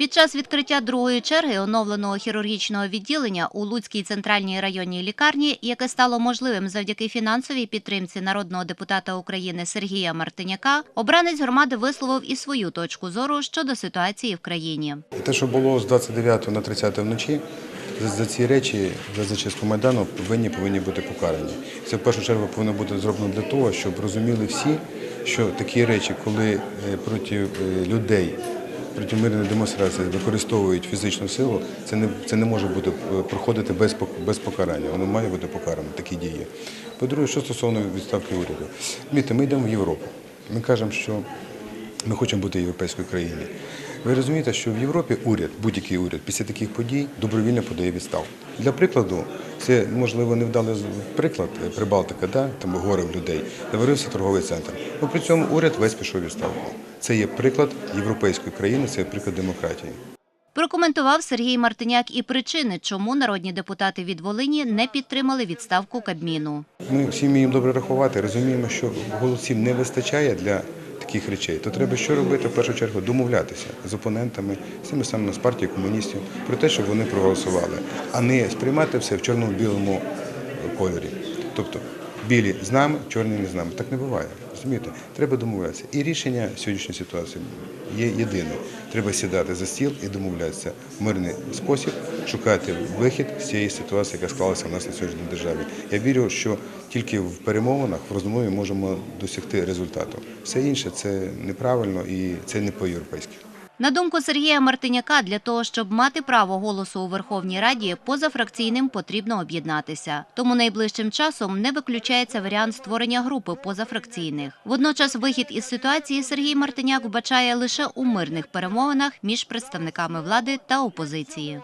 Під час відкриття другої черги оновленого хірургічного відділення у Луцькій центральній районній лікарні, яке стало можливим завдяки фінансовій підтримці народного депутата України Сергія Мартиняка, обранець громади висловив і свою точку зору щодо ситуації в країні. Те, що було з 29 на 30 вночі, за, ці речі, за зачистку Майдану, повинні повинні бути покарані. Це в першу чергу повинно бути зроблено для того, щоб розуміли всі, що такі речі, коли е, проти е, людей, проти мирної демонстрації використовують фізичну силу, це не, це не може бути е, проходити без, без покарання. Воно має бути покарано, такі дії. По-друге, що стосовно відставки уряду. Дивіться, ми йдемо в Європу. Ми кажемо, що ми хочемо бути європейською країною. Ви розумієте, що в Європі уряд, будь-який уряд, після таких подій добровільно подає відставку. Для прикладу, це можливо невдалий приклад е, Прибалтика, да? там горе в людей, заварився торговий центр. Ну при цьому уряд весь пішов відставку. Це є приклад європейської країни, це є приклад демократії. Прокоментував Сергій Мартиняк і причини, чому народні депутати від Волині не підтримали відставку Кабміну. Ми всі вміємо добре рахувати, розуміємо, що голосів не вистачає для таких речей. То треба що робити? В першу чергу домовлятися з опонентами, з тими самими з партії комуністів, про те, щоб вони проголосували, а не сприймати все в чорно-білому кольорі. Тобто білі з нами, чорні не з нами. Так не буває. Розумієте? Треба домовлятися. І рішення сьогоднішньої ситуації є єдине. Треба сідати за стіл і домовлятися в мирний спосіб, шукати вихід з цієї ситуації, яка склалася в нас на сьогоднішній державі. Я вірю, що тільки в перемовинах, в розмові можемо досягти результату. Все інше це неправильно і це не по-європейськи. На думку Сергія Мартиняка, для того, щоб мати право голосу у Верховній Раді, позафракційним потрібно об'єднатися. Тому найближчим часом не виключається варіант створення групи позафракційних. Водночас вихід із ситуації Сергій Мартиняк вбачає лише у мирних перемовинах між представниками влади та опозиції.